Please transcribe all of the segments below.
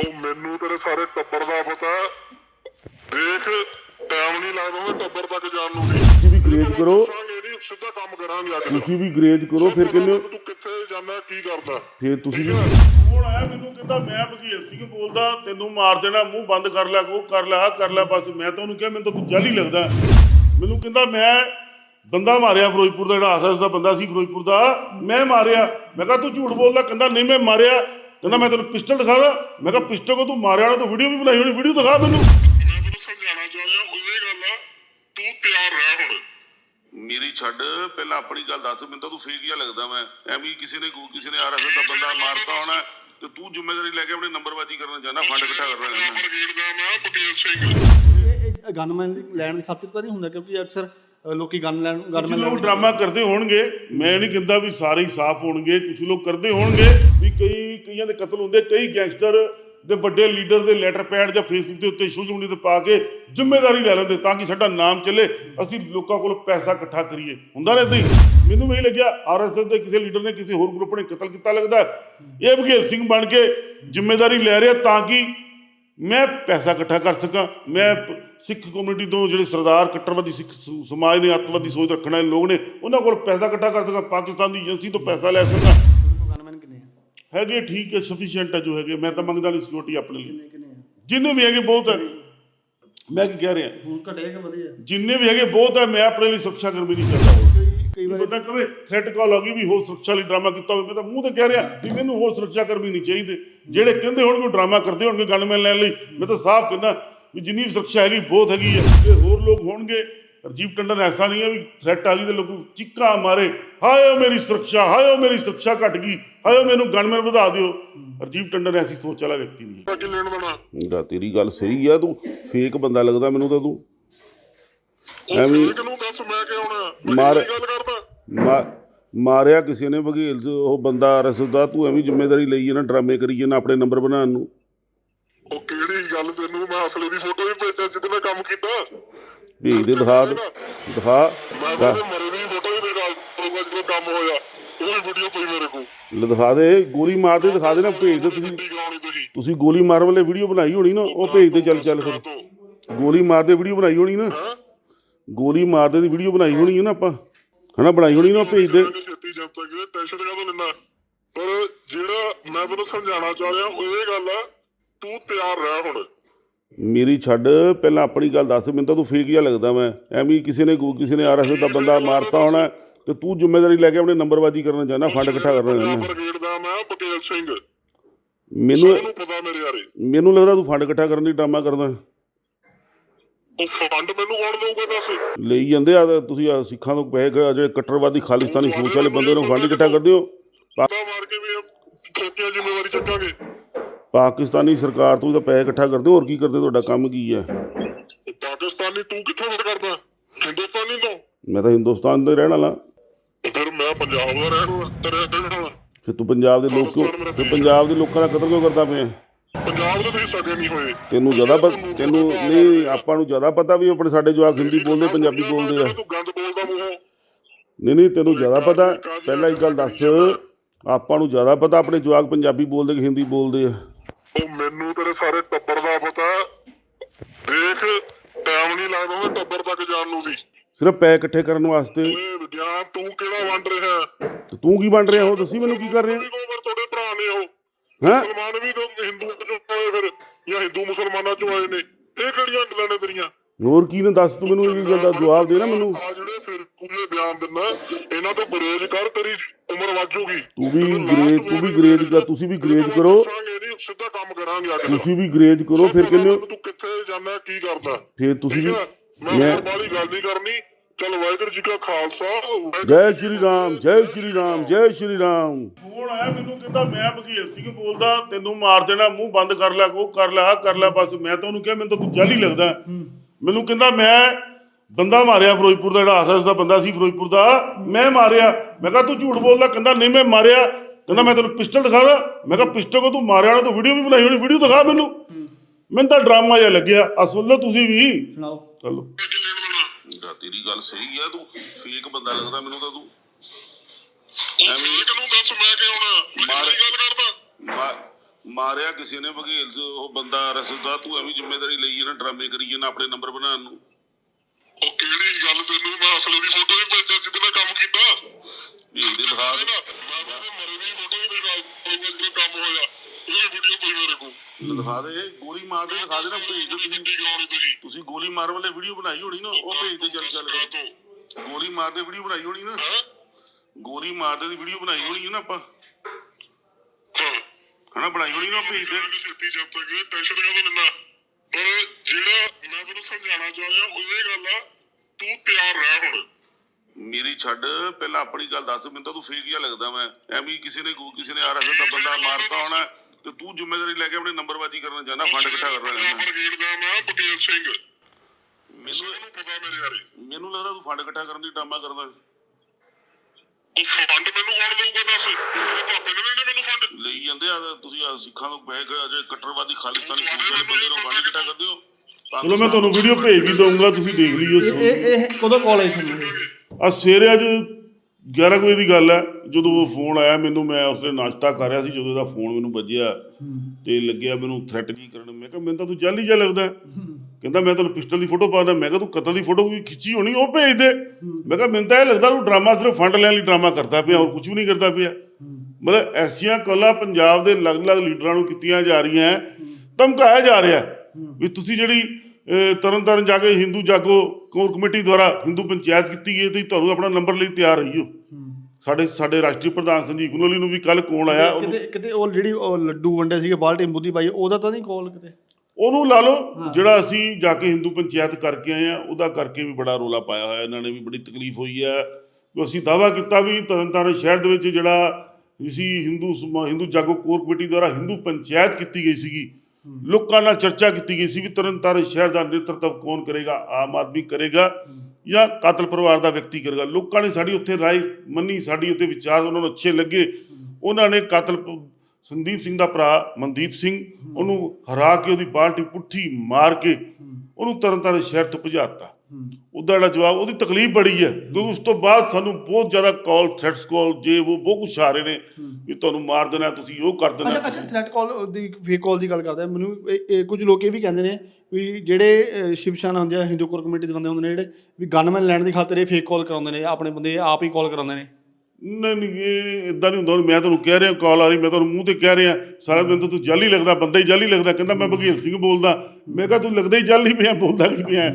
ਉਹ ਮੈਨੂੰ ਤੇਰੇ ਸਾਰੇ ਟੱਬਰ ਦਾ ਪਤਾ। ਦੇਖ ਟਾਈਮ ਨਹੀਂ ਲੱਗਦਾ ਮੈਂ ਟੱਬਰ ਤੱਕ ਜਾਣ ਨੂੰ ਤੁਸੀਂ ਵੀ ਗਰੇਜ ਕਰੋ। ਸਿੱਧਾ ਕੰਮ ਕਰਾਂਗੇ ਅੱਜ। ਤੁਸੀਂ ਵੀ ਗਰੇਜ ਕਰੋ ਫਿਰ ਕਿੰਨੇ ਤੂੰ ਕਿੱਥੇ ਜਾਣਾ ਕੀ ਕਰਦਾ। ਫਿਰ ਤੁਸੀਂ ਵੀ ਹੁਣ ਆਇਆ ਮੈਨੂੰ ਕਹਿੰਦਾ ਮੈਂ ਵਕੀਲ ਸਿੰਘ ਬੋਲਦਾ ਤੈਨੂੰ ਮਾਰ ਦੇਣਾ ਮੂੰਹ ਬੰਦ ਕਰ ਲੈ ਉਹ ਕਰ ਲੈ ਆ ਕਰ ਲੈ ਬਸ ਮੈਂ ਤਾਂ ਉਹਨੂੰ ਕਿਹਾ ਮੈਨੂੰ ਤਾਂ ਤੂੰ ਜਾਲੀ ਲੱਗਦਾ। ਮੈਨੂੰ ਕਹਿੰਦਾ ਮੈਂ ਬੰਦਾ ਮਾਰਿਆ ਫਿਰੋਜ਼ਪੁਰ ਦਾ ਜਿਹੜਾ ਆਸਸ ਦਾ ਬੰਦਾ ਸੀ ਫਿਰੋਜ਼ਪੁਰ ਦਾ ਮੈਂ ਮਾਰਿਆ। ਮੈਂ ਕਿਹਾ ਤੂੰ ਝੂਠ ਬੋਲਦਾ ਕਹਿੰਦਾ ਨਹੀਂ ਮੈਂ ਮਾਰਿਆ। ਕਹਿੰਦਾ ਮੈਂ ਤੈਨੂੰ ਪਿਸਟਲ ਦਿਖਾਦਾ ਮੈਂ ਕਿਹਾ ਪਿਸਟਲ ਕੋ ਤੂੰ ਮਾਰਿਆ ਨਾ ਤੂੰ ਵੀਡੀਓ ਵੀ ਬਣਾਈ ਹੋਣੀ ਵੀਡੀਓ ਦਿਖਾ ਮੈਨੂੰ। ਮੈਂ ਤੈਨੂੰ ਸਮਝਾਉਣਾ ਚਾਹੁੰਦਾ ਉਹਦੇ ਗੱਲ ਆ ਤੂੰ ਤਿਆਰ ਰਹਿ ਹੁਣ। ਮੇਰੀ ਛੱਡ ਪਹਿਲਾਂ ਆਪਣੀ ਗੱਲ ਦੱਸ ਮੈਨੂੰ ਤਾਂ ਤੂੰ ਫੇਕ ਜਿਹਾ ਲੱਗਦਾ ਮੈਂ। ਐਵੇਂ ਕਿਸੇ ਨੇ ਕਿਸੇ ਨੇ ਆਰਐਸਐਸ ਦਾ ਬੰਦਾ ਮਾਰਤਾ ਹੋਣਾ ਤੇ ਤੂੰ ਜ਼ਿੰਮੇਵਾਰੀ ਲੈ ਕੇ ਆਪਣੇ ਨੰਬਰਬਾਜ਼ੀ ਕਰਨਾ ਚਾਹਨਾ ਫੰਡ ਇਕੱਠਾ ਕਰਨਾ ਚਾਹੁੰਦਾ। ਦਾ ਮੈਂ ਸਿੰਘ। ਇਹ ਗਨਮੈਨ ਲੈਣ ਦੀ ਖਾਤਰ ਤਾਂ ਨਹੀਂ ਹੁੰਦਾ ਕਿਉਂਕਿ ਅਕਸਰ ਲੋਕੀ ਗਨ ਲੈਣ ਕੁਝ ਗਨਮੈਨ ਲੋਕ ਡਰਾਮਾ ਕਰਦੇ ਹੋਣਗੇ। ਮੈਂ ਨਹੀਂ ਕਹਿੰਦਾ ਵੀ ਸਾਰੇ ਹੀ ਸਾਫ਼ ਹੋਣਗੇ। ਕੁਝ ਲੋਕ ਕਰਦੇ ਹੋਣਗੇ ਵੀ ਕਈ ਕਈਆਂ ਦੇ ਕਤਲ ਹੁੰਦੇ ਕਈ ਗੈਂਗਸਟਰ ਦੇ ਵੱਡੇ ਲੀਡਰ ਦੇ ਲੈਟਰ ਪੈਡ ਜਾਂ ਫੇਸਬੁੱਕ ਦੇ ਉੱਤੇ ਸੋਸ਼ਲ ਮੀਡੀਆ ਤੇ ਪਾ ਕੇ ਜ਼ਿੰਮੇਵਾਰੀ ਲੈ ਲੈਂਦੇ ਤਾਂ ਕਿ ਸਾਡਾ ਨਾਮ ਚੱਲੇ। ਅਸੀਂ ਲੋਕਾਂ ਕੋਲ ਪੈਸਾ ਇਕੱਠਾ ਕਰੀਏ। ਹੁੰਦਾ ਏਦਾਂ ਹੀ? ਮੈਨੂੰ ਵੀ ਲੱਗਿਆ ਆਰਐਸਐਸ ਦੇ ਕਿਸੇ ਲੀਡਰ ਨੇ ਕਿਸੇ ਹੋਰ ਗਰੁੱਪ ਨੇ ਕਤਲ ਕੀਤਾ ਲੱਗਦਾ। ਇਹ ਬਘੇਲ ਸਿੰਘ ਬਣ ਕੇ ਜ਼ਿੰਮੇਵਾਰੀ ਲੈ ਰਿਹਾ ਤਾਂ ਕਿ ਮੈਂ ਪੈਸਾ ਇਕੱਠਾ ਕਰ ਸਕਾਂ। ਮੈਂ ਸਿੱਖ ਕਮਿਊਨਿਟੀ ਤੋਂ ਜਿਹੜੇ ਸਰਦਾਰ ਕੱਟੜਵਾਦੀ ਸਿੱਖ ਸਮਾਜ ਨੇ ਅੱਤਵਾਦੀ ਸੋਚ ਰੱਖਣ ਵਾਲੇ ਲੋਕ ਨੇ ਉਹਨਾਂ ਕੋਲ ਪੈਸਾ ਇਕੱਠਾ ਕਰ ਸਕਾਂ। ਪਾਕਿਸਤਾਨ ਦੀ ਏਜੰਸੀ ਤੋਂ ਪੈਸਾ ਲੈ ਸਕਾਂ। ਗਨਮੈਨ ਕਿੰਨੇ ਆ ਹੈਗੇ ਠੀਕ ਹੈ ਸਫੀਸ਼ੀਐਂਟ ਹੈ ਜੋ ਹੈਗੇ। ਮੈਂ ਤਾਂ ਮੰਗਦਾ ਨਹੀਂ ਸਿਕਿਉਰਿਟੀ ਆਪਣੇ ਲਈ। ਜਿੰਨੇ ਵੀ ਹੈਗੇ ਬਹੁਤ ਹੈ। ਮੈਂ ਕੀ ਕਹਿ ਰਿਹਾ? ਹੁਣ ਘਟਿਆ ਕਿ ਵਧੀਆ? ਜਿੰਨੇ ਵੀ ਹੈਗੇ ਬਹੁਤ ਹੈ ਮੈਂ ਆਪਣੇ ਲਈ ਸੁਰੱਖਾ ਕਰਮੀ ਨਹੀਂ ਕਰਦਾ। ਕਈ ਵਾਰ ਬੰਦਾ ਕਵੇ ਥ੍ਰੈਟ ਕਾਲ ਆ ਗਈ ਵੀ ਹੋਰ ਸੁਰੱਖਿਆ ਲਈ ਡਰਾਮਾ ਕੀਤਾ ਹੋਵੇ ਮੈਂ ਤਾਂ ਮੂੰਹ ਤੇ ਕਹਿ ਰਿਹਾ ਵੀ ਮੈਨੂੰ ਹੋਰ ਸੁਰੱਖਿਆ ਕਰਮੀ ਨਹੀਂ ਚਾਹੀਦੇ। ਜਿਹੜੇ ਕਹਿੰਦੇ ਹੋਣਗੇ ਡਰਾਮਾ ਕਰਦੇ ਹੋਣਗੇ ਗਨਮੈਨ ਲੈਣ ਲਈ। ਮੈਂ ਤਾਂ ਸਾਫ਼ ਕਹਿੰਦਾ ਵੀ ਜਿੰਨੀ ਸੁਰੱਖਿਆ ਹੈਗੀ ਬਹੁਤ ਹੈਗੀ ਹੈ ਜੇ ਹੋਰ ਲੋਕ ਹੋਣਗੇ ਰਜੀਵ ਟੰਡਨ ਐਸਾ ਨਹੀਂ ਹੈ ਵੀ ਥ੍ਰੈਟ ਆ ਗਈ ਤੇ ਲੋਕ ਚੀਕਾਂ ਮਾਰੇ ਹਾਏ ਮੇਰੀ ਸੁਰੱਖਿਆ ਹਾਏ ਮੇਰੀ ਸੁਰੱਖਿਆ ਘਟ ਗਈ ਹਾਏ ਮੈਨੂੰ ਗਨਮੈਨ ਵਧਾ ਦਿਓ। ਰਜੀਵ ਟੰਡਨ ਐਸੀ ਸੋਚ ਵਾਲਾ ਵਿਅਕਤੀ ਨਹੀਂ ਹੈ। ਕਿ ਲੈਣ ਦੇਣਾ ਗਾ ਤੇਰੀ ਗੱਲ ਸਹੀ ਆ ਤੂੰ ਫੇਕ ਬੰਦਾ ਲੱਗਦਾ ਮੈਨੂੰ ਤਾਂ ਤੂੰ। ਉਹ ਐਵੇਂ- ਫੇਕ ਨੂੰ ਦੱਸ ਮੈਂ ਕਿ ਹੁਣ ਮਾਰ- ਗੱਲ ਕਰਦਾ? ਮਾ- ਮਾਰਿਆ ਕਿਸੇ ਨੇ ਚ ਉਹ ਬੰਦਾ ਆਰਐਸਐਸ ਦਾ ਤੂੰ ਐਵੇਂ ਜ਼ਿੰਮੇਵਾਰੀ ਲਈ ਜਾਣਾ ਡਰਾਮੇ ਕਰੀ ਜਾਣਾ ਆਪਣੇ ਨੰਬਰ ਬਣਾਉਣ ਨੂੰ। ਉਹ ਕਿਹੜੀ ਗੱਲ ਤੈਨੂੰ? ਮੈਂ ਅਸਲੇ ਦੀ ਫੋਟੋ ਵੀ ਭੇਜਾਂ ਜਿੱਦ ਮੈਂ ਕੰਮ ਕੀਤਾ। ਭੇਜ ਦੇ ਦਿਖਾ ਦੇ। ਦਿਖਾ। ਮੈਂ ਤਾਂ ਮਰੇ ਦੀ ਫੋਟੋ ਵੀ ਦੇ ਪਊਗਾ ਜਦੋਂ ਕੰਮ ਹੋਇਆ। ਉਹ ਵੀ ਵੀਡੀਓ ਪਈ ਮੇਰੇ ਕੋਲ। ਲੈ ਦਿਖਾ ਦੇ ਗੋਲੀ ਮਾਰ ਦੇ ਦਿਖਾ ਦੇ ਨਾ ਭੇਜ ਦੇ ਤੁਸੀਂ। ਤੁਸੀਂ। ਗੋਲੀ ਮਾਰਨ ਵਾਲੇ ਵੀਡੀਓ ਬਣਾਈ ਹੋਣੀ ਨਾ ਉਹ ਭੇਜ ਦੇ ਚੱਲ ਚੱਲ ਫਿਰ। ਗੋਲੀ ਮਾਰਦੇ ਵੀਡੀਓ ਬਣਾਈ ਹੋਣੀ ਨਾ। ਗੋਲੀ ਮਾਰਦੇ ਦੀ ਵੀਡੀਓ ਬਣਾਈ ਹੋਣੀ ਹੈ ਨਾ ਆਪਾਂ। ਹਨਾ ਬਣਾਈ ਹੋਣੀ ਨਾ ਭੇਜ ਦੇ। ਛੇਤੀ ਜਦ ਤੱਕ ਟੈਨਸ਼ਨ ਕਾਹਦੋਂ ਲੈਣਾ ਪਰ ਜਿਹੜਾ ਮੈਂ ਤੈਨੂੰ ਸਮਝਾਉਣਾ ਚਾਹ ਰਿਹਾ ਉਹ ਇਹ ਗੱਲ ਆ ਤੂੰ ਤਿਆਰ ਰਹਿ ਹੁਣ। ਮੇਰੀ ਛੱਡ ਪਹਿਲਾਂ ਆਪਣੀ ਗੱਲ ਦੱਸ ਮੈਨੂੰ ਤਾਂ ਤੂੰ ਫੇਕ ਜਿਹਾ ਲੱਗਦਾ ਮੈਂ? ਐਵੇਂ ਕਿਸੇ ਨੇ ਕਿਸੇ ਨੇ ਆਰਐਸਐਸ ਦਾ ਬੰਦਾ ਮਾਰਤਾ ਹੋਣਾ ਤੇ ਤੂੰ ਜ਼ਿੰਮੇਵਾਰੀ ਲੈ ਕੇ ਆਪਣੇ ਨੰਬਰਬਾਜ਼ੀ ਕਰਨਾ ਚਾਹੁੰਦਾ ਫੰਡ ਇਕੱਠਾ ਕਰਨਾ ਚਾਹੁੰਦਾ ਬ੍ਰਿਗੇਡ ਦਾ ਮੈਂ ਬਕੇਲ ਸਿੰਘ। ਮੈਨੂੰ ਪਤਾ ਮੇਰੇ ਯਾਰੇ ਮੈਨੂੰ ਲੱਗਦਾ ਤੂੰ ਫੰਡ ਇਕੱਠਾ ਕਰਨ ਦੀ ਡਰਾਮਾ ਕਰਦਾ। ਉਹ ਫੰਡ ਮੈਨੂੰ ਕੌਣ ਦਊਗਾ ਦੱਸ? ਲਈ ਜਾਂਦੇ ਆ ਤੇ ਤੁਸੀਂ ਆਹ ਸਿੱਖਾਂ ਤੋਂ ਪੈਸੇ ਖ- ਜਿਹੜੇ ਕੱਟੜਵਾਦੀ ਖਾਲਿਸਤਾਨੀ ਸੋਚ ਵਾਲੇ ਬੰਦੇ ਨੂੰ ਫੰਡ ਇਕੱਠਾ ਕਰਦੇ ਹੋ ਪਾ- ਤਾਂ ਮਾਰ ਕੇ ਵੀ ਠੋਕਿਆ ਜ਼ਿੰਮੇਵਾਰੀ ਚੱਕਾਂਗੇ। ਪਾਕਿਸਤਾਨੀ ਸਰਕਾਰ ਤੋਂ ਤਾਂ ਪੈਸੇ ਇਕੱਠਾ ਕਰਦੇ ਹੋ ਹੋਰ ਕੀ ਕਰਦੇ ਤੁਹਾਡਾ ਕੰਮ ਕੀ ਹੈ? ਉਹ ਪਾਕਿਸਤਾਨੀ ਤੂੰ ਕਿੱਥੋਂ ਵੜ ਕਰਦਾ? ਹਿੰਦੁਸਤਾਨੀ ਤੋਂ? ਮੈਂ ਤਾਂ ਹਿੰਦੁਸਤਾਨ ਦਾ ਹੀ ਰਹਿਣ ਵਾਲਾ। ਤੇ ਫਿਰ ਮੈਂ ਪੰਜਾਬ ਦਾ ਰਹਿਣ ਵਾਲਾ ਤੇਰੇ ਰਹਿਣ ਵਾਲਾ ਫਿਰ ਤੂੰ ਪੰਜਾਬ ਦੇ ਲੋਕ ਕਿਉਂ ਫਿਰ ਪੰਜਾਬ ਦੇ ਲੋਕਾਂ ਦਾ ਕਤਲ ਕਿਉਂ ਕਰਦਾ ਪਿਆ? ਪੰਜਾਬ ਦੇ ਤੁਸੀਂ ਸਗੇ ਨਹੀਂ ਹੋਏ। ਤੈਨੂੰ ਜ਼ਿਆਦਾ ਤੈਨੂੰ ਨਹੀਂ ਆਪਾਂ ਨੂੰ ਜ਼ਿਆਦਾ ਪਤਾ ਵੀ ਆਪਣੇ ਸਾਡੇ ਜਵਾਕ ਹਿੰਦੀ ਬੋਲਦੇ ਪੰਜਾਬੀ ਬੋਲਦੇ ਆ। ਤੂੰ ਗੰਦ ਬੋਲਦਾ ਮੂੰਹੋਂ। ਨਹੀਂ ਨਹੀਂ ਤੈਨੂੰ ਜ਼ਿਆਦਾ ਪਤਾ ਪਹਿਲਾਂ ਇੱਕ ਗੱਲ ਦੱਸ। ਆਪਾਂ ਨੂੰ ਜ਼ਿਆਦਾ ਪਤਾ ਆਪਣੇ ਜਵਾਕ ਪੰਜਾਬੀ ਬੋਲਦੇ ਕਿ ਹਿੰਦੀ ਬੋਲਦੇ ਆ। ਉਹ ਮੈਨੂੰ ਤੇਰੇ ਸਾਰੇ ਟੱਬਰ ਦਾ ਪਤਾ। ਹੈ। ਦੇਖ ਟਾਈਮ ਨਹੀਂ ਲੱਗਦਾ ਮੈਂ ਟੱਬਰ ਤੱਕ ਜਾਣ ਨੂੰ ਵੀ। ਸਿਰਫ ਪੈਸੇ ਇਕੱਠੇ ਕਰਨ ਵਾਸਤੇ। ਵਿਗਿਆਨ ਤੂੰ ਕਿਹੜਾ ਵੰਡ ਰਿਹਾ? ਹੈ? ਤੇ ਤੂੰ ਕੀ ਬਣ ਰਿਹਾ? ਹੋ ਦੱਸੀ ਮੈਨੂੰ ਕੀ ਕਰ ਰਿਹਾ? ਵੀ ਕੋਈ ਤੁਹਾਡੇ ਭਰਾ ਨੇ ਉਹ। ਹੈਂ? ਮੁਸਲਮਾਨ ਵੀ ਤਾਂ ਹਿੰਦੂ ਚੋਂ ਆਏ ਫਿਰ ਜਾਂ ਹਿੰਦੂ ਮੁਸਲਮਾਨਾਂ ਚੋਂ ਆਏ ਨੇ। ਇਹ ਕਿਹੜੀਆਂ ਗੱਲਾਂ ਨੇ ਤੇਰੀਆਂ? ਹੋਰ ਕੀ ਨੇ? ਦੱਸ ਤੂੰ ਮੈਨੂੰ ਇਹ ਗੱਲ ਦਾ ਜਵਾਬ ਦੇ ਨਾ ਮੈਨੂੰ। ਆ ਜਿਹੜੇ ਫਿਰ ਕੁਝੇ ਬਿਆਨ ਦਿੰਦਾ ਇਹਨਾਂ ਤੋਂ ਗਰੇਜ ਕਰ ਤੇਰੀ ਉਮਰ ਵਾਜੂਗੀ ਤੂੰ ਵੀ ਗ੍ਰੇਡ ਤੂੰ ਵੀ ਗ੍ਰੇਡ ਕਰ ਤੁਸੀਂ ਵੀ ਗ੍ਰੇਡ ਕਰੋ। ਨਹੀਂ ਸਿੱਧਾ ਕੰਮ ਕਰਾਂਗੇ ਅੱਜ ਤੋਂ। ਤੁਸੀਂ ਵੀ ਗ੍ਰੇਡ ਕਰੋ ਫਿਰ ਕਿੰਨੇ ਮੈਨੂੰ ਤੂੰ ਕਿੱਥੇ ਜਾਣਾ ਕੀ ਕਰਦਾ? ਫਿਰ ਤੁਸੀਂ ਠੀਕ ਵੀ ਹੈ ਮੈਂ ਮੈਂ ਹੋਰ ਬਾਲੀ ਗੱਲ ਨਹੀਂ ਕਰਨੀ। ਚਲ ਵਾਹਿਗੁਰੂ ਜੀ ਕਾ ਖਾਲਸਾ ਜੈ ਸ਼੍ਰੀ ਰਾਮ ਜੈ ਸ਼੍ਰੀ ਰਾਮ ਜੈ ਸ਼੍ਰੀ ਰਾਮ। ਫੋਨ ਆਇਆ ਮੈਨੂੰ ਕਹਿੰਦਾ ਮੈਂ ਵਕੀਲ ਸਿੰਘ ਬੋਲਦਾ ਤੈਨੂੰ ਮਾਰ ਦੇਣਾ ਮੂੰਹ ਬੰਦ ਕਰ ਲੈ ਉਹ ਕਰ ਲੈ ਆ ਕਰ ਲੈ ਬਸ। ਮੈਂ ਤਾਂ ਉਹਨੂੰ ਕਿਹਾ ਮੈਨੂੰ ਤਾਂ ਤੂੰ ਜਾਲੀ ਲੱਗਦਾ। ਮੈਨੂੰ ਕਹਿੰਦਾ ਮੈਂ ਬੰਦਾ ਮਾਰਿਆ ਫਿਰੋਜ਼ਪੁਰ ਦਾ ਜਿਹੜਾ ਆਸਸ ਦਾ ਬੰਦਾ ਸੀ ਫਿਰੋਜ਼ਪੁਰ ਦਾ ਮੈਂ ਮਾਰਿਆ। ਮੈਂ ਕਿਹਾ ਤੂੰ ਝੂਠ ਬੋਲਦਾ ਕਹਿੰਦਾ ਨਹੀਂ ਮੈਂ ਮਾਰਿਆ। ਕਹਿੰਦਾ ਮੈਂ ਤੈਨੂੰ ਪਿਸਟਲ ਦਿਖਾਦਾ ਮੈਂ ਕਿਹਾ ਪਿਸਟਲ ਕੋ ਤੂੰ ਮਾਰਿਆ ਨਾ ਤੂੰ ਵੀਡੀਓ ਵੀ ਬਣਾਈ ਹੋਣੀ ਵੀਡੀਓ ਦਿਖਾ ਮੈਨੂੰ। ਮੈਨੂੰ ਤਾਂ ਡਰਾਮਾ ਜਿਹਾ ਲੱਗਿਆ। ਆ ਸੁਣ ਲਓ ਤੁਸੀਂ ਵੀ। ਸੁਣਾਓ। ਚਲੋ। ਗਾ ਤੇਰੀ ਗੱਲ ਸਹੀ ਆ ਤੂੰ। ਫੇਕ ਬੰਦਾ ਲੱਗਦਾ ਮੈਨੂੰ ਤਾਂ ਤੂੰ। ਉਹ ਫੇਕ ਨੂੰ ਦੱਸ ਮੈਂ ਕਿ ਹੁਣ ਮਾਰ- ਗੱਲ ਕਰਦਾ ਮਾ- ਮਾਰਿਆ ਕਿਸੇ ਨੇ ਬਘੇਲ ਚ ਉਹ ਬੰਦਾ ਰਸਦ ਤੂੰ ਐਵੇਂ ਜ਼ਿੰਮੇਵਾਰੀ ਲਈ ਜਾਣਾ ਡਰਾਮੇ ਕਰੀ ਜਾਣਾ ਆਪਣੇ ਨੰਬਰ ਬਣਾਉਣ ਨੂੰ। ਉਹ ਕਿਹੜੀ ਗੱਲ ਤੈਨੂੰ ਮੈਂ ਅਸਲੇ ਦੀ ਫੋਟੋ ਵੀ ਭੇਜਾਂ ਜਿਹਦੇ ਨਾਲ ਕੰਮ ਕੀਤਾ। ਭੇਜ ਦੇ ਦਿਖਾ ਦੇ। ਮੈਂ ਮਰੇ ਦੀ ਫੋਟੋ ਵੀ ਜਿਹੜਾ ਕੰਮ ਹੋਇਆ। ਉਹਦੀ ਵੀਡੀਓ ਪਈ ਮੇਰੇ ਕੋਲ ਦਿਖਾ ਦੇ ਗੋਲੀ ਮਾਰ ਦੇ ਦਿਖਾ ਦੇ ਨਾ ਭੇਜ ਦੇ ਤੁਸੀਂ। ਕਿੱਡੀ ਤੁਸੀਂ। ਤੁਸੀਂ ਗੋਲੀ ਮਾਰਨ ਵਾਲੇ ਵੀਡੀਓ ਬਣਾਈ ਹੋਣੀ ਨਾ ਉਹ ਭੇਜ ਦੇ ਚੱਲ ਚੱਲ ਕਰ ਗੋਲੀ ਮਾਰਦੇ ਵੀਡੀਓ ਬਣਾਈ ਹੋਣੀ ਨਾ। ਹੈਂ? ਗੋਲੀ ਮਾਰਦੇ ਦੀ ਵੀਡੀਓ ਬਣਾਈ ਹੋਣੀ ਹੈ ਨਾ ਆਪਾਂ। ਹਾਂ। ਹਨਾ ਬਣਾਈ ਹੋਣੀ ਨਾ ਉਹ ਭੇਜ ਦੇ। ਮੈਨੂੰ ਛੇਤੀ ਜਦ ਤੱਕ ਟੈਨਸ਼ਨ ਕਾਹਦੋਂ ਲੈਣਾ ਪਰ ਜਿਹੜਾ ਮੈਂ ਤੈਨੂੰ ਸਮਝਾਉਣਾ ਚਾਹ ਰਿਹਾ ਉਹ ਇਹ ਗੱਲ ਆ ਤੂੰ ਤਿਆਰ ਰਹਿ ਹੁਣ। ਮੇਰੀ ਛੱਡ ਪਹਿਲਾਂ ਆਪਣੀ ਗੱਲ ਦੱਸ ਮੈਨੂੰ ਤਾਂ ਤੂੰ ਫੇਕ ਜਿਹਾ ਲੱਗਦਾ ਮੈਂ। ਐਵੇਂ ਹੀ ਕਿਸੇ ਨੇ ਕਿਸੇ ਨੇ ਆਰਐਸਐਸ ਦਾ ਬੰਦਾ ਮਾਰਤਾ ਹੋਣਾ। ਤੇ ਤੂੰ ਜ਼ਿੰਮੇਵਾਰੀ ਲੈ ਕੇ ਆਪਣੀ ਨੰਬਰਬਾਜ਼ੀ ਕਰਨਾ ਚਾਹੁੰਦਾ ਫੰਡ ਇਕੱਠਾ ਕਰਨਾ ਚਾਹੁੰਦਾ ਬਰਗੇਡ ਦਾ ਮੈਂ ਪਟੇਲ ਸਿੰਘ। ਮੈਨੂੰ ਪਤਾ ਮੇਰੇ ਯਾਰੇ ਮੈਨੂੰ ਲੱਗਦਾ ਤੂੰ ਫੰਡ ਇਕੱਠਾ ਕਰਨ ਦੀ ਡਰਾਮਾ ਕਰਦਾ ਉਹ ਫੰਡ ਮੈਨੂੰ ਕੌਣ ਦਊਗਾ ਦੱਸ? ਤੇਰੇ ਪਾਪੇ ਨੇ ਵੀ ਮੈਨੂੰ ਫੰਡ। ਲਈ ਜਾਂਦੇ ਆ ਤੁਸੀਂ ਆਹ ਸਿੱਖਾਂ ਤੋਂ ਪੈਸੇ ਕ- ਜਿਹੜੇ ਕੱਟੜਵਾਦੀ ਖਾਲਿਸਤਾਨੀ ਸੂਬੇ ਦੇ ਬੰਦੇ ਨੂੰ ਫੰਡ ਇਕੱਠਾ ਕਰਦੇ ਹੋ ਚਲੋ ਮੈਂ ਤੁਹਾਨੂੰ ਵੀਡੀਓ ਭੇਜ ਵੀ ਦਊਂਗਾ ਤੁਸੀਂ ਦੇਖ ਲਈਓ ਇਹ ਇਹ ਇਹ ਕਦੋਂ ਕਾਲ ਆਈ ਤੁਹਾਨੂੰ ਆ ਸਵੇਰੇ ਅੱਜ 11 ਕੁ ਵਜੇ ਦੀ ਗੱਲ ਹੈ ਜਦੋਂ ਉਹ ਫੋਨ ਆਇਆ ਮੈਨੂੰ ਮੈਂ ਉਸਨੇ ਨਾਸ਼ਤਾ ਕਰ ਰਿਹਾ ਸੀ ਜਦੋਂ ਇਹਦਾ ਫੋਨ ਮੈਨੂੰ ਵੱਜਿਆ ਤੇ ਲੱਗਿਆ ਮੈਨੂੰ ਥ੍ਰੈਟ ਜੀ ਕਰਨ ਮੈਂ ਕਿਹਾ ਮੈਨੂੰ ਤਾਂ ਤੂੰ ਜਾਲੀ ਜਿਹਾ ਲੱਗਦਾ। ਕਹਿੰਦਾ ਮੈਂ ਤੈਨੂੰ ਪਿਸਟਲ ਦੀ ਫੋਟੋ ਪਾਉਂਦਾ। ਮੈਂ ਕਿਹਾ ਤੂੰ ਕਤਲ ਦੀ ਫੋਟੋ ਵੀ ਖਿੱਚੀ ਹੋਣੀ ਉਹ ਭੇਜ ਦੇ। ਮੈਂ ਕਿਹਾ ਮੈਨੂੰ ਤਾਂ ਇਹ ਲੱਗਦਾ ਤੂੰ ਡਰਾਮਾ ਸਿਰਫ ਫੰਡ ਲੈਣ ਲਈ ਡਰਾਮਾ ਕਰਦਾ ਪਿਆ ਹੋਰ ਕੁਝ ਵੀ ਨਹੀਂ ਕਰਦਾ ਪਿਆ। ਮਤਲਬ ਐਸੀਆਂ ਕਲਾ ਪੰਜਾਬ ਦੇ ਅਲੱਗ-ਅਲੱਗ ਲੀਡਰਾਂ ਨੂੰ ਕੀਤੀਆਂ ਜਾ ਰਹੀਆਂ ਧਮਕਾਇਆ ਜਾ ਰਿਹਾ ਵੀ ਤੁਸੀਂ ਜਿਹੜੀ ਤਰਨਤਾਰਨ ਜਾ ਕੇ ਹਿੰਦੂ ਜਾਗੋ ਕੋਰ ਕਮੇਟੀ ਦੁਆਰਾ ਹਿੰਦੂ ਪੰਚਾਇਤ ਕੀਤੀ ਗਈ ਤੇ ਤੁਹਾਨੂੰ ਆਪਣਾ ਨੰਬਰ ਲਈ ਤਿਆਰ ਰਹੀਓ। ਸਾਡੇ ਸਾਡੇ ਰਾਸ਼ਟਰੀ ਪ੍ਰਧਾਨ ਸੰਜੀਵ ਗੁਨੋਲੀ ਨੂੰ ਵੀ ਕੱਲ ਕੋਲ ਆਇਆ। ਕਿਤੇ ਕਿਤੇ ਉਹ ਜਿਹੜੀ ਲੱਡੂ ਵੰਡੇ ਸੀਗੇ ਬਾਲਟੀ ਮੁੱਦੀ ਪਾਈ ਉਹਦਾ ਤਾਂ ਨਹੀਂ ਕਾਲ ਕਿਤੇ? ਉਹਨੂੰ ਲਾ ਲਓ ਜਿਹੜਾ ਅਸੀਂ ਜਾ ਕੇ ਹਿੰਦੂ ਪੰਚਾਇਤ ਕਰਕੇ ਆਏ ਆ ਉਹਦਾ ਕਰਕੇ ਵੀ ਬੜਾ ਰੋਲਾ ਪਾਇਆ ਹੋਇਆ ਇਹਨਾਂ ਨੇ ਵੀ ਬੜੀ ਤਕਲੀਫ ਹੋਈ ਹੈ ਕਿ ਅਸੀਂ ਦਾਵਾ ਕੀਤਾ ਵੀ ਤਰਨਤਾਰਨ ਸ਼ਹਿਰ ਦੇ ਵਿੱਚ ਜਿਹੜਾ ਅਸੀਂ ਹਿੰਦੂ ਹਿੰਦੂ ਜਾਗੋ ਕੋਰ ਕਮੇਟੀ ਦੁਆਰਾ ਹਿੰਦੂ ਪੰਚਾਇਤ ਕੀਤੀ ਗਈ ਸੀਗੀ ਲੋਕਾਂ ਨਾਲ ਚਰਚਾ ਕੀਤੀ ਗਈ ਸੀ ਵੀ ਤਰਨਤਾਰਨ ਸ਼ਹਿਰ ਦਾ ਨੇਤਰਤਵ ਕੌਣ ਕਰੇਗਾ, ਆਮ ਆਦਮੀ ਕਰੇਗਾ ਜਾਂ ਕਾਤਲ ਪਰਿਵਾਰ ਦਾ ਵਿਅਕਤੀ ਕਰੇਗਾ। ਲੋਕਾਂ ਨੇ ਸਾਡੀ ਉੱਥੇ ਰਾਏ ਮੰਨੀ, ਸਾਡੀ ਉੱਤੇ ਵਿਚਾਰ ਉਹਨਾਂ ਨੂੰ ਅੱਛੇ ਲੱਗੇ। ਉਹਨਾਂ ਨੇ ਕਾਤਲ ਸੰਦੀਪ ਸਿੰਘ ਦਾ ਭਰਾ ਮਨਦੀਪ ਸਿੰਘ, ਉਹਨੂੰ ਹਰਾ ਕੇ ਉਹਦੀ ਬਾਲਟੀ ਪੁੱਠੀ ਮਾਰ ਕੇ ਉਹਨੂੰ ਤਰਨਤਾਰਨ ਸ਼ਹਿਰ ਤੋਂ ਭਜਾਤਾ। ਉਹਦਾ ਜਿਹੜਾ ਜਵਾਬ ਉਹਦੀ ਤਕਲੀਫ ਬੜੀ ਹੈ ਕਿਉਂਕਿ ਉਸ ਤੋਂ ਬਾਅਦ ਸਾਨੂੰ ਬਹੁਤ ਜ਼ਿਆਦਾ ਕਾਲ ਥ੍ਰੈਟਸ ਕਾਲ ਜੇ ਉਹ ਬਹੁਤ ਕੁਛ ਆ ਰਹੇ ਨੇ ਵੀ ਤੁਹਾਨੂੰ ਮਾਰ ਦੇਣਾ ਤੁਸੀਂ ਉਹ ਕਰ ਦੇਣਾ। ਅੱਛਾ ਅੱਛਾ ਥ੍ਰੈਟ ਕਾਲ ਦੀ ਫੇਕ ਕਾਲ ਦੀ ਗੱਲ ਕਰਦੇ ਮੈਨੂੰ ਕੁਝ ਲੋਕ ਇਹ ਵੀ ਕਹਿੰਦੇ ਨੇ ਵੀ ਜਿਹੜੇ ਅਹ, ਸ਼ਿਵ ਸੈਨਾ ਹੁੰਦੇ ਆ ਹਿੰਦੂ ਕੋਰ ਕਮੇਟੀ ਦੇ ਬੰਦੇ ਹੁੰਦੇ ਨੇ ਜਿਹੜੇ ਵੀ ਗਨਮੈਨ ਲੈਣ ਦੀ ਖਾਤਰ ਇਹ ਫੇਕ ਕਾਲ ਕਰਾਉਂਦੇ ਨੇ ਆਪਣੇ ਬੰਦੇ ਆਪ ਹੀ ਕਾਲ ਕਰਾਉਂਦੇ ਨੇ। ਨਹੀਂ ਨਹੀਂ ਇਹ ਇਦਾਂ ਨਹੀਂ ਹੁੰਦਾ। ਹੁਣ ਮੈਂ ਤੁਹਾਨੂੰ ਕਹਿ ਰਿਹਾ ਕਾਲ ਆ ਰਹੀ ਮੈਂ ਤੁਹਾਨੂੰ ਮੂੰਹ ਤੇ ਕਹਿ ਰਿਹਾ ਸਾਰਾ ਦਿਨ ਤਾਂ ਤੂੰ ਜਾਲੀ ਲੱਗਦਾ ਬੰਦਾ ਹੀ ਜਾਲੀ ਲੱਗਦਾ। ਕਹਿੰਦਾ ਮੈਂ ਬਘੇਲ ਸਿੰਘ ਬੋਲਦਾ। ਮੈਂ ਕਿਹਾ ਤੂੰ ਲੱਗਦਾ ਹੀ ਜਾਲੀ ਪਿਆ ਬੋਲਦਾ ਕੀ ਪਿਆ?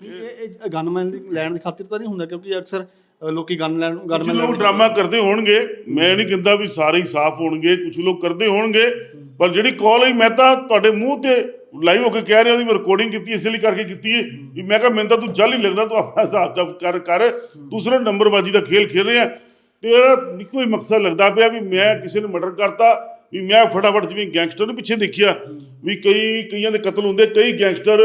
ਇਹ ਇਹ ਗਨਮੈਨ ਦੀ ਲੈਣ ਦੀ ਖਾਤਰ ਤਾਂ ਨਹੀਂ ਹੁੰਦਾ ਕਿਉਂਕਿ ਅਕਸਰ ਲੋਕੀ ਗਨ ਲੈਣ ਗਨਮੈਨ ਲੋਕ ਡਰਾਮਾ ਕਰਦੇ ਹੋਣਗੇ। ਮੈਂ ਨਹੀਂ ਕਹਿੰਦਾ ਵੀ ਸਾਰੇ ਹੀ ਸਾਫ਼ ਹੋਣਗੇ ਕੁਝ ਲੋਕ ਕਰਦੇ ਹੋਣਗੇ। ਪਰ ਜਿਹੜੀ ਕਾਲ ਹੋਈ ਮੈਂ ਤਾਂ ਤੁਹਾਡੇ ਮੂੰਹ ਤੇ ਲਾਈਵ ਹੋ ਕੇ ਕਹਿ ਰਿਹਾ ਉਹਦੀ ਮੈਂ ਰਿਕਾਰਡਿੰਗ ਕੀਤੀ ਇਸੇ ਲਈ ਕਰਕੇ ਕੀਤੀ ਹੈ ਵੀ ਮੈਂ ਕਿਹਾ ਮੈਨੂੰ ਤਾਂ ਤੂੰ ਜਲ ਹੀ ਲੱਗਦਾ ਤੂੰ ਆਪਣਾ ਹਿਸਾਬ ਕਰ ਕਰ। ਦੂਸਰਾ ਨੰਬਰਬਾਜੀ ਦਾ ਖੇਲ ਖੇਡ ਰਿਹਾ। ਤੇਰਾ ਇੱਕੋ ਹੀ ਮਕਸਦ ਲੱਗਦਾ ਪਿਆ ਵੀ ਮੈਂ ਕਿਸੇ ਨੂੰ ਮਰਡਰ ਕਰਤਾ, ਵੀ ਮੈਂ ਫਟਾਫਟ ਜਿਵੇਂ ਗੈਂਗਸਟਰ ਨੂੰ ਪਿੱਛੇ ਦੇਖਿਆ, ਵੀ ਕਈ, ਕਈਆਂ ਦੇ ਕਤਲ ਹੁੰਦੇ, ਕਈ ਗੈਂਗਸਟਰ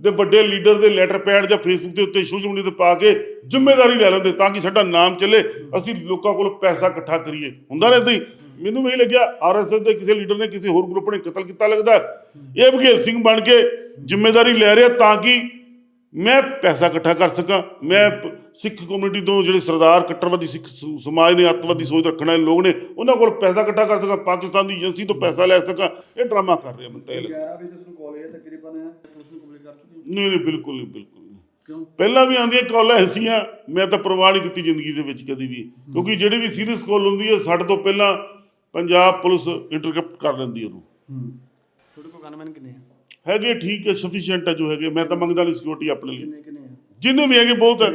ਦੇ ਵੱਡੇ ਲੀਡਰ ਦੇ ਲੈਟਰ ਪੈਡ ਜਾਂ ਫੇਸਬੁੱਕ ਦੇ ਉੱਤੇ ਸੋਸ਼ਲ ਮੀਡੀਆ ਤੇ ਪਾ ਕੇ ਜ਼ਿੰਮੇਵਾਰੀ ਲੈ ਲੈਂਦੇ ਤਾਂ ਕਿ ਸਾਡਾ ਨਾਮ ਚੱਲੇ, ਅਸੀਂ ਲੋਕਾਂ ਕੋਲ ਪੈਸਾ ਇਕੱਠਾ ਕਰੀਏ। ਹੁੰਦਾ ਰਹਿੰਦਾ ਏਦਾਂ ਹੀ? ਮੈਨੂੰ ਵੀ ਇਹ ਲੱਗਿਆ ਆਰਐਸਐਸ ਦੇ ਕਿਸੇ ਲੀਡਰ ਨੇ ਕਿਸੇ ਹੋਰ ਗਰੁੱਪ ਨੇ ਕਤਲ ਕੀਤਾ ਲੱਗਦਾ। ਇਹ ਬਘੇਲ ਸਿੰਘ ਬਣ ਕੇ ਜ਼ਿੰਮੇਵਾਰੀ ਲੈ ਰਿਹਾ ਤਾਂ ਕਿ ਮੈਂ ਪੈਸਾ ਇਕੱਠਾ ਕਰ ਸਕਾਂ ਮੈਂ ਸਿੱਖ ਕਮਿਊਨਿਟੀ ਤੋਂ ਜਿਹੜੇ ਸਰਦਾਰ ਕੱਟੜਵਾਦੀ ਸਿੱਖ ਸਮਾਜ ਨੇ ਅੱਤਵਾਦੀ ਸੋਚ ਰੱਖਣ ਵਾਲੇ ਲੋਕ ਨੇ ਉਹਨਾਂ ਕੋਲ ਪੈਸਾ ਇਕੱਠਾ ਕਰ ਸਕਾਂ ਪਾਕਿਸਤਾਨ ਦੀ ਏਜੰਸੀ ਤੋਂ ਪੈਸਾ ਲੈ ਸਕਾਂ। ਇਹ ਡਰਾਮਾ ਕਰ ਰਿਹਾ ਮੈਨੂੰ ਤਾਂ ਇਹ ਲੱਗਦਾ 11 ਵਜੇ ਤੁਹਾਨੂੰ ਕਾਲ ਹੈ ਤਕਰੀਬਨ ਪੁਲਿਸ ਨੂੰ ਕੰਪਲੀਟ ਕਰ ਚੁੱਕੀ ਨਹੀਂ ਨਹੀਂ ਬਿਲਕੁਲ ਨਹੀਂ ਬਿਲਕੁਲ ਪਹਿਲਾਂ ਵੀ ਆਉਂਦੀਆਂ ਕਾਲਾਂ ਐਸੀਆਂ ਮੈਂ ਤਾਂ ਪਰਵਾਹ ਨਹੀਂ ਕੀਤੀ ਜ਼ਿੰਦਗੀ ਦੇ ਵਿੱਚ ਕਦੀ ਵੀ। ਕਿਉਂਕਿ ਜਿਹੜੀ ਵੀ ਸੀਰੀਅਸ ਕਾਲ ਹੁੰਦੀ ਹੈ ਸਾਡੇ ਤੋਂ ਪਹਿਲਾਂ ਪੰਜਾਬ ਪੁਲਿਸ ਇੰਟਰਕੈਪਟ ਕਰ ਲੈਂਦੀ ਉਹਨੂੰ। ਹੂੰ। ਤੁਹਾਡੇ ਕੋਲ ਗਨਮੈਨ ਕਿੰਨੇ ਆ? ਹੈਗੇ ਠੀਕ ਹੈ ਸਫੀਸ਼ੀਐਂਟ ਹੈ ਜੋ ਹੈਗੇ ਮੈਂ ਤਾਂ ਮੰਗਦਾ ਨਹੀਂ ਸਿਕਿਉਰਿਟੀ ਆਪਣੇ ਲਈ। ਜਿੰਨੇ ਵੀ ਹੈਗੇ ਬਹੁਤ ਹੈ।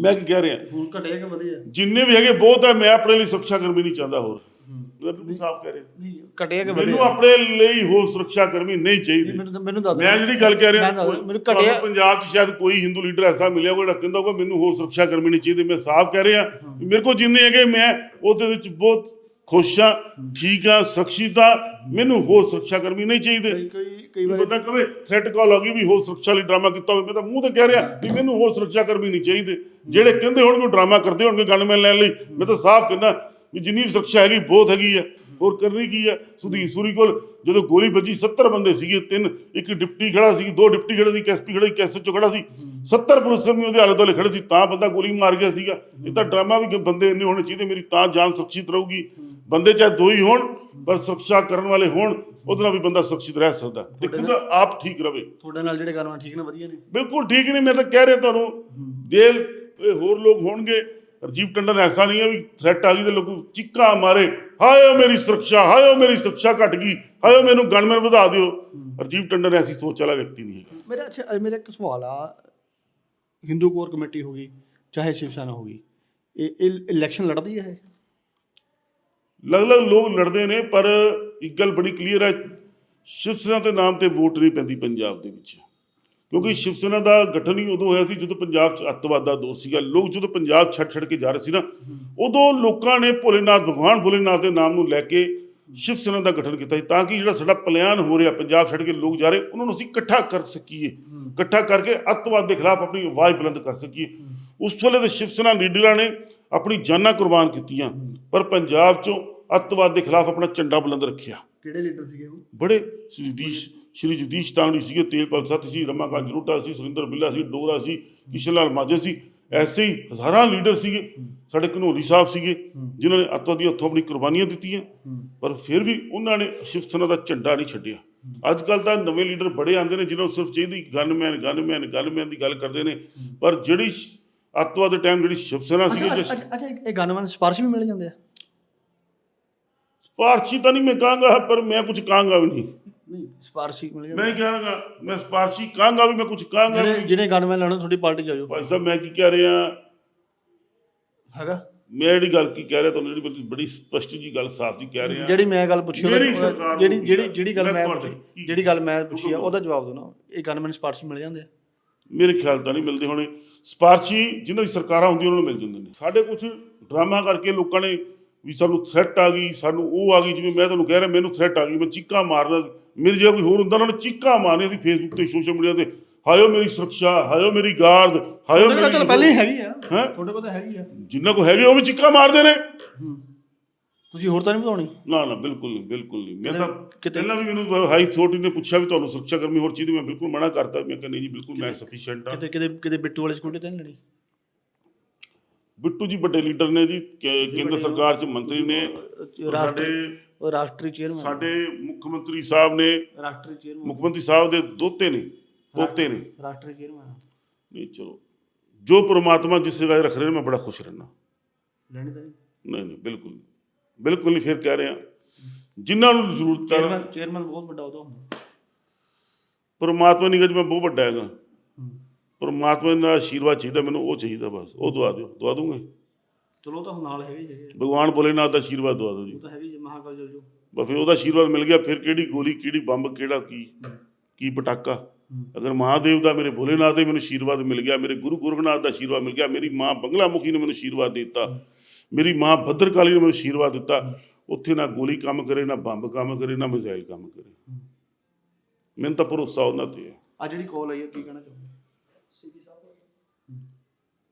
ਮੈਂ ਕੀ ਕਹਿ ਰਿਹਾ? ਹੁਣ ਘਟਿਆ ਕਿ ਵਧਿਆ ਜਿੰਨੇ ਵੀ ਹੈਗੇ ਬਹੁਤ ਹੈ ਮੈਂ ਆਪਣੇ ਲਈ ਸੁਰੱਖਿਆ ਕਰਮੀ ਨਹੀਂ ਚਾਹੁੰਦਾ ਹੋਰ। ਮੈਂ ਬਿਲਕੁਲ ਸਾਫ਼ ਕਹਿ ਰਿਹਾ। ਨਹੀਂ ਘਟਿਆ ਕਿ ਮੈਨੂੰ ਆਪਣੇ ਲਈ ਹੋਰ ਸੁਰੱਖਿਆ ਕਰਮੀ ਨਹੀਂ ਚਾਹੀਦੇ। ਮੈਨੂੰ ਦੱਸ ਮੈਂ ਜਿਹੜੀ ਗੱਲ ਕਹਿ ਰਿਹਾ ਮੈਨੂੰ ਪੰਜਾਬ 'ਚ ਸ਼ਾਇਦ ਕੋਈ ਹਿੰਦੂ ਲੀਡਰ ਐਸਾ ਮਿਲਿਆ ਕੋਈ ਕਹਿੰਦਾ ਹੋਊਗਾ ਮੈਨੂੰ ਹੋਰ ਸੁਰੱਖਿਆ ਕਰਮੀ ਨਹੀਂ ਚਾਹੀਦੀ ਮੈਂ ਸਾਫ਼ ਕਹਿ ਰਿਹਾ ਮੇਰੇ ਕੋਲ ਜਿੰਨੇ ਹੈਗੇ ਮੈਂ ਉਹਦੇ ਵਿੱਚ ਬਹੁਤ ਖੁਸ਼ ਹਾਂ ਠੀਕ ਹਾਂ ਸੁਰੱਖਿਅਤ ਹਾਂ ਮੈਨੂੰ ਹੋਰ ਸੁਰੱਖਿਆ ਕਰਮੀ ਨਹੀਂ ਚਾਹੀਦੇ। ਕਈ ਕਈ ਵਾਰ ਬੰਦਾ ਕਵੇ ਥ੍ਰੈਟ ਕਾਲ ਆ ਗਈ ਵੀ ਹੋਰ ਸੁਰੱਖਿਆ ਲਈ ਡਰਾਮਾ ਕੀਤਾ ਹੋਵੇ ਮੈਂ ਤਾਂ ਮੂੰਹ ਤੇ ਕਹਿ ਰਿਹਾ ਵੀ ਮੈਨੂੰ ਹੋਰ ਸੁਰੱਖਿਆ ਕਰਮੀ ਨਹੀਂ ਚਾਹੀਦੇ। ਜਿਹੜੇ ਕਹਿੰਦੇ ਹੋਣਗੇ ਡਰਾਮਾ ਕਰਦੇ ਹੋਣਗੇ ਗਨਮੈਨ ਲੈਣ ਲਈ। ਮੈਂ ਤਾਂ ਸਾਫ਼ ਕਹਿੰਦਾ ਵੀ ਜਿੰਨੀ ਸੁਰੱਖਿਆ ਹੈਗੀ ਬਹੁਤ ਹੈਗੀ ਆ। ਹੋਰ ਕਰਨੀ ਕੀ ਹੈ? ਸੁਧੀਰ ਸੂਰੀ ਕੋਲ ਜਦੋਂ ਗੋਲੀ ਵੱਜੀ 70 ਬੰਦੇ ਸੀਗੇ ਤਿੰਨ ਇੱਕ ਡਿਪਟੀ ਖੜਾ ਸੀ ਦੋ ਡਿਪਟੀ ਖੜੇ ਸੀ ਇੱਕ ਐਸਪੀ ਖੜਾ ਸੀ ਇੱਕ ਐਸਐਚਓ ਖੜਾ ਸੀ। 70 ਪੁਲਿਸ ਕਰਮੀ ਉਹਦੇ ਆਲੇ ਦੁਆਲੇ ਖੜੇ ਸੀ ਤਾਂ ਬੰਦਾ ਗੋਲੀ ਮਾਰ ਗਿਆ ਸੀਗਾ। ਇਹ ਤਾਂ ਡਰਾਮਾ ਵੀ ਬੰਦੇ ਇੰਨੇ ਹੋਣੇ ਚਾਹੀਦੇ ਮੇਰੀ ਤਾਂ ਜਾਨ ਸੁਰੱਖਿਅਤ ਰਹੂਗੀ। ਬੰਦੇ ਚਾਹੇ ਦੋ ਹੀ ਹੋਣ ਪਰ ਸੁਰੱਖਿਆ ਕਰਨ ਵਾਲੇ ਹੋਣ ਉਹਦੇ ਨਾਲ ਵੀ ਬੰਦਾ ਸੁਰੱਖਿਅਤ ਰਹਿ ਸਕਦਾ। ਤੇ ਖੁਦ ਆਪ ਠੀਕ ਰਵੇ। ਤੁਹਾਡੇ ਨਾਲ ਜਿਹੜੇ ਗੱਲਬਾਤ ਠੀਕ ਨੇ ਵਧੀਆ ਨੇ। ਬਿਲਕੁਲ ਠੀਕ ਨਹੀਂ ਮੈਂ ਤਾਂ ਕਹਿ ਰਿਹਾ ਤੁਹਾਨੂੰ। ਜੇਲ ਹੋਰ ਲੋਕ ਹੋਣਗੇ ਰਜੀਵ ਟੰਡਨ ਐਸਾ ਨਹੀਂ ਹੈ ਵੀ ਥ੍ਰੈਟ ਆ ਗਈ ਤੇ ਲੋਕ ਚੀਕਾਂ ਮਾਰੇ ਹਾਏ ਮੇਰੀ ਸੁਰੱਖਿਆ ਹਾਏ ਮੇਰੀ ਸੁਰੱਖਿਆ ਘਟ ਗਈ ਹਾਏ ਮੈਨੂੰ ਗਨਮੈਨ ਵਧਾ ਦਿਓ। ਰਜੀਵ ਟੰਡਨ ਐਸੀ ਸੋਚ ਵਾਲਾ ਵਿਅਕਤੀ ਨਹੀਂ ਹੈਗਾ। ਮੇਰਾ ਅੱਛਾ ਮੇਰਾ ਇੱਕ ਸਵਾਲ ਆ। ਹਿੰਦੂ ਕੋਰ ਕਮੇਟੀ ਹੋ ਗਈ ਚਾਹੇ ਸ਼ਿਵ ਸੈਨਾ ਹੋ ਗਈ ਇਹ ਇਲੈਕਸ਼ਨ ਲੜਦੀ ਹੈ ਇਹ? ਅਲੱਗ-ਅਲੱਗ ਲੋਕ ਲੜਦੇ ਨੇ ਪਰ ਇੱਕ ਗੱਲ ਬੜੀ ਕਲੀਅਰ ਹੈ ਸ਼ਿਵ ਸੈਨਾ ਦੇ ਨਾਮ ਤੇ ਵੋਟ ਨਹੀਂ ਪੈਂਦੀ ਪੰਜਾਬ ਦੇ ਵਿੱਚ। ਕਿਉਂਕਿ ਸ਼ਿਵ ਸੈਨਾ ਦਾ ਗਠਨ ਹੀ ਉਦੋਂ ਹੋਇਆ ਸੀ ਜਦੋਂ ਪੰਜਾਬ 'ਚ ਅੱਤਵਾਦ ਦਾ ਦੌਰ ਸੀਗਾ। ਲੋਕ ਜਦੋਂ ਪੰਜਾਬ ਛੱਡ ਛੱਡ ਕੇ ਜਾ ਰਹੇ ਸੀ ਨਾ ਉਦੋਂ ਲੋਕਾਂ ਨੇ ਭੋਲੇਨਾਥ ਭਗਵਾਨ ਭੋਲੇਨਾਥ ਦੇ ਨਾਮ ਨੂੰ ਲੈ ਕੇ ਸ਼ਿਵ ਸੈਨਾ ਦਾ ਗਠਨ ਕੀਤਾ ਸੀ ਤਾਂ ਕਿ ਜਿਹੜਾ ਸਾਡਾ ਪਲਾਨ ਹੋ ਰਿਹਾ ਪੰਜਾਬ ਛੱਡ ਕੇ ਲੋਕ ਜਾ ਰਹੇ ਉਹਨਾਂ ਨੂੰ ਅਸੀਂ ਇਕੱਠਾ ਕਰ ਸਕੀਏ। ਇਕੱਠਾ ਕਰਕੇ ਅੱਤਵਾਦ ਦੇ ਖਿਲਾਫ ਆਪਣੀ ਆਵਾਜ਼ ਬੁਲੰਦ ਕਰ ਸਕੀਏ। ਉਸ ਵੇਲੇ ਦੇ ਸ਼ਿਵ ਸੈਨਾ ਲੀਡਰਾਂ ਨੇ ਆਪਣੀ ਜਾਨਾਂ ਕੁਰਬਾਨ ਕੀਤੀਆਂ ਪਰ ਪੰਜਾਬ 'ਚੋਂ ਅੱਤਵਾਦ ਦੇ ਖਿਲਾਫ ਆਪਣਾ ਝੰਡਾ ਬੁਲੰਦ ਰੱਖਿਆ। ਕਿਹੜੇ ਲੀਡਰ ਸੀਗੇ ਉਹ? ਬੜੇ ਸ਼੍ਰੀ ਜਗਦੀਸ਼ ਸ਼੍ਰੀ ਜਗਦੀਸ਼ ਟਾਂਗੜੀ ਸੀਗੇ ਤੇਲਪਾਲ ਸੱਤ ਸੀ ਰਮਾਕਾਂਤ ਜਰੂਟਾ ਸੀ ਸੁਰਿੰਦਰ ਬਿੱਲਾ ਸੀ ਡੋਗਰਾ ਸੀ ਕਿਸ਼ਨ ਲਾਲ ਮਾਝੇ ਸੀ ਐਸੇ ਹੀ ਹਜ਼ਾਰਾਂ ਲੀਡਰ ਸੀਗੇ ਸਾਡੇ ਘਨੌਲੀ ਸਾਹਿਬ ਸੀਗੇ ਜਿਨ੍ਹਾਂ ਨੇ ਅੱਤਵਾਦੀ ਹੱਥੋਂ ਆਪਣੀ ਕੁਰਬਾਨੀਆਂ ਦਿੱਤੀਆਂ ਪਰ ਫਿਰ ਵੀ ਉਹਨਾਂ ਨੇ ਸ਼ਿਵ ਸੈਨਾ ਦਾ ਝੰਡਾ ਨਹੀਂ ਛੱਡਿਆ। ਅੱਜ ਕੱਲ ਤਾਂ ਨਵੇਂ ਲੀਡਰ ਬੜੇ ਆਉਂਦੇ ਨੇ ਜਿਨ੍ਹਾਂ ਨੂੰ ਸਿਰਫ ਚਾਹੀਦੀ ਗਨਮੈਨ ਗਨਮੈਨ ਗਨਮੈਨ ਦੀ ਗੱਲ ਕਰਦੇ ਨੇ ਪਰ ਜਿਹੜੀ ਅੱਤਵਾਦ ਦੇ ਟਾਈਮ ਜਿਹੜੀ ਸ਼ਿਵ ਸੈਨਾ ਸੀਗੀ ਅੱਛਾ ਇਹ ਗਨਮੈਨ ਸਿਫਾਰਿਸ਼ ਵੀ ਮਿਲ ਜਾਂਦੇ ਆ ਸਪਾਰਸ਼ੀ ਤਾਂ ਨਹੀਂ ਮੈਂ ਕਹਾਂਗਾ ਪਰ ਮੈਂ ਕੁਝ ਕਹਾਂਗਾ ਵੀ ਨਹੀਂ। ਨਹੀਂ। ਵੀ ਮਿਲ ਜਾਂਦੇ ਮੈਂ ਕਹਾਂਗਾ ਮੈਂ ਸਪਾਰਸ਼ੀ ਕਹਾਂਗਾ ਵੀ ਮੈਂ ਕੁਝ ਕਹਾਂਗਾ ਵੀ। ਜਿਹੜੇ। ਜਿਹਨੇ ਗਨਮੈਨ ਲੈਣਾ ਤੁਹਾਡੀ ਪਾਰਟੀ ਚ ਆ ਜਾਓ। ਭਾਈ ਸਾਹਿਬ ਮੈਂ ਕੀ ਕਹਿ ਰਿਹਾ? ਹੈਗਾ। ਮੈਂ ਜਿਹੜੀ ਗੱਲ ਕੀ ਕਹਿ ਰਿਹਾ ਤੁਹਾਨੂੰ ਜਿਹੜੀ ਬੜੀ- ਬੜੀ ਸਪਸ਼ਟ ਜੀ ਗੱਲ ਸਾਫ਼ ਜੀ ਕਹਿ ਰਿਹਾ। ਜਿਹੜੀ ਮੈਂ ਗੱਲ ਪੁੱਛੀ ਉਹਦਾ- ਮੇਰੀ ਸਰਕਾਰ ਨੂੰ ਜਿਹੜੀ ਜਿਹੜੀ? ਜਿਹੜੀ ਗੱਲ ਮੈਂ ਮੈਂ ਤੁਹਾਡੇ- ਪੁੱਛੀ ਜਿਹੜੀ ਗੱਲ ਮੈਂ ਪੁੱਛੀ ਆ ਉਹਦਾ ਜਵਾਬ ਦਿਓ ਨਾ। ਇਹ ਗਨਮੈਨ ਸਿਫਾਰਿਸ਼ ਮਿਲ ਜਾਂਦੇ ਆ। ਮੇਰੇ ਖਿਆਲ ਤਾਂ ਨਹੀਂ ਮਿਲਦੇ ਹੋਣੇ। ਸਪਾਰਸ਼ੀ ਜਿਨ੍ਹਾਂ ਦੀ ਸਰਕਾਰਾਂ ਹੁੰਦੀਆਂ ਉਹਨਾਂ ਨੂੰ ਮਿਲ ਜਾਂਦੇ ਨੇ। ਸਾਡੇ ਕੁਝ ਡਰਾਮਾ ਕਰਕੇ ਲੋਕਾਂ ਨੇ ਵੀ ਸਾਨੂੰ ਥ੍ਰੈਟ ਆ ਗਈ ਸਾਨੂੰ ਉਹ ਆ ਗਈ ਜਿਵੇਂ ਮੈਂ ਤੁਹਾਨੂੰ ਕਹਿ ਰਿਹਾ ਮੈਨੂੰ ਥ੍ਰੈਟ ਆ ਗਈ ਮੈਂ ਚੀਕਾਂ ਮਾਰਦਾ ਮੇਰੇ ਜੇ ਕੋਈ ਹੋਰ ਹੁੰਦਾ ਉਹਨਾਂ ਨੇ ਚੀਕਾਂ ਮਾਰਨੀਆਂ ਸੀ ਫੇਸਬੁੱਕ ਤੇ ਸੋਸ਼ਲ ਮੀਡੀਆ ਤੇ। ਹਾਇਓ ਮੇਰੀ ਸੁਰੱਖਿਆ ਹਾਇਓ ਮੇਰੀ ਗਾਰਡ ਹਾਇਓ ਤੁਹਾਡੇ ਕੋਲ ਤਾਂ ਮੇਰੀ ਪਹਿਲਾਂ ਹੀ ਹੈਗੀ ਆ। ਹੈਂ? ਤੁਹਾਡੇ ਕੋਲ ਤਾਂ ਹੈਗੀ ਆ। ਜਿੰਨਾ ਕੋ ਹੈਗੇ ਉਹ ਵੀ ਚੀਕਾਂ ਮਾਰਦੇ ਨੇ। ਤੁਸੀਂ ਹੋਰ ਤਾਂ ਨਹੀਂ ਵਧਾਉਣੀ? ਨਾ ਨਾ ਬਿਲਕੁਲ ਨਹੀਂ ਬਿਲਕੁਲ ਨਹੀਂ। ਮੈਂ ਤਾਂ ਕਿਤੇ- ਪਹਿਲਾਂ ਵੀ ਮੈਨੂੰ ਹਾਈ ਅਥਾਰਟੀ ਨੇ ਪੁੱਛਿਆ ਵੀ ਤੁਹਾਨੂੰ ਸੁਰੱਖਿਆ ਕਰਮੀ ਹੋਰ ਚਾਹੀਦੀ ਮੈਂ ਬਿਲਕੁਲ ਮਨਾ ਕਰਤਾ ਮੈਂ ਕਹਿੰਦਾ ਨਹੀਂ ਜੀ ਬਿਲਕੁਲ ਮੈਂ ਸਫੀਸ਼ੀਐਂਟ ਹਾਂ ਕਿਤੇ ਕਿਤੇ ਕਿਤੇ ਬਿੱਟੂ ਵਾਲੀ ਸਕੂਟੀ ਤਾਂ ਨਹੀਂ ਬਿੱਟੂ ਜੀ ਵੱਡੇ ਲੀਡਰ ਨੇ ਜੀ ਕੇ- ਕੇਂਦਰ ਸਰਕਾਰ ਚ ਮੰਤਰੀ ਨੇ। ਰਾਸ਼ਟਰੀ ਸਾਡੇ ਉਹ ਰਾਸ਼ਟਰੀ ਚੇਅਰਮੈਨ ਸਾਡੇ ਮੁੱਖ ਮੰਤਰੀ ਸਾਹਿਬ ਨੇ। ਰਾਸ਼ਟਰੀ ਚੇਅਰਮੈਨ। ਮੁੱਖ ਮੰਤਰੀ ਸਾਹਿਬ ਦੇ ਦੋਤੇ ਨੇ ਪੋਤੇ ਨੇ। ਰਾਸ਼ਟਰੀ ਚੇਅਰਮੈਨ। ਨਹੀਂ ਚਲੋ। ਜੋ ਪ੍ਰਮਾਤਮਾ ਜਿਸ ਜਗ੍ਹਾ ਰੱਖ ਰਹੇ ਨੇ ਮੈਂ ਬੜਾ ਖੁਸ਼ ਰਹਿਣਾ ਲੈਣੀ ਤਾਂ ਨਹੀਂ? ਨਹੀਂ ਬਿਲਕੁਲ ਨਹੀਂ। ਬਿਲਕੁਲ ਨਹੀਂ ਫਿਰ ਕਹਿ ਰਿਹਾ ਜਿਨ੍ਹਾਂ ਨੂੰ ਜ਼ਰੂਰਤ ਹੈ ਚੇਅਰਮੈਨ ਚੇਅਰਮੈਨ ਬਹੁਤ ਵੱਡਾ ਉਹਦਾ ਹੁੰਦਾ। ਪਰਮਾਤਮਾ ਨਹੀਂ ਕਿ ਮੈਂ ਬਹੁਤ ਵੱਡਾ ਹੈਗਾ। ਪਰਮਾਤਮਾ ਦਾ ਆਸ਼ੀਰਵਾਦ ਚਾਹੀਦਾ ਮੈਨੂੰ ਉਹ ਚਾਹੀਦਾ ਬਸ ਉਹ ਦਵਾ ਦਿਓ ਦਵਾ ਦੂੰਗੇ ਚਲੋ ਉਹ ਤਾਂ ਹੁਣ ਨਾਲ ਹੈਗੇ ਹੈਗੇ ਭਗਵਾਨ ਭੋਲੇਨਾਥ ਦਾ ਆਸ਼ੀਰਵਾਦ ਦਵਾ ਦਿਓ ਜੀ। ਉਹ ਤਾਂ ਹੈਗੇ ਜੀ ਮਹਾਕਾਲ ਜਲ ਜੋ। ਬਸ ਫਿਰ ਉਹਦਾ ਆਸ਼ੀਰਵਾਦ ਮਿਲ ਗਿਆ ਫਿਰ ਕਿਹੜੀ ਗੋਲੀ ਕਿਹੜੀ ਬੰਬ ਕਿਹੜਾ ਕੀ ਕੀ ਪਟਾਕਾ? ਅਗਰ ਮਹਾਦੇਵ ਦਾ ਮੇਰੇ ਭੋਲੇਨਾਥ ਦੇ ਮੈਨੂੰ ਆਸ਼ੀਰਵਾਦ ਮਿਲ ਗਿਆ ਮੇਰੇ ਗੁਰੂ ਗੋਰਖਨਾਥ ਦਾ ਆਸ਼ੀਰਵਾਦ ਮਿਲ ਗਿਆ ਮੇਰੀ ਮਾਂ ਬੰਗਲਾ ਮੁਖੀ ਨੇ ਮੈਨੂੰ ਆਸ਼ੀਰਵਾਦ ਦਿੱਤਾ ਮੇਰੀ ਮਾਂ ਭੱਦਰਕਾਲੀ ਨੇ ਮੈਨੂੰ ਆਸ਼ੀਰਵਾਦ ਦਿੱਤਾ ਉੱਥੇ ਨਾ ਗੋਲੀ ਕੰਮ ਕਰੇ ਨਾ ਬੰਬ ਕੰਮ ਕਰੇ ਨਾ ਮਿਜ਼ਾਈਲ ਕੰਮ ਕਰੇ। ਮੈਨੂੰ ਤਾਂ ਭਰੋਸਾ ਉਹਨਾਂ ਤੇ ਹੈ। ਆ ਜਿਹੜੀ ਕਾਲ ਆਈ ਹੈ ਕੀ ਕਹਿਣਾ ਚਾਹੁੰਦੇ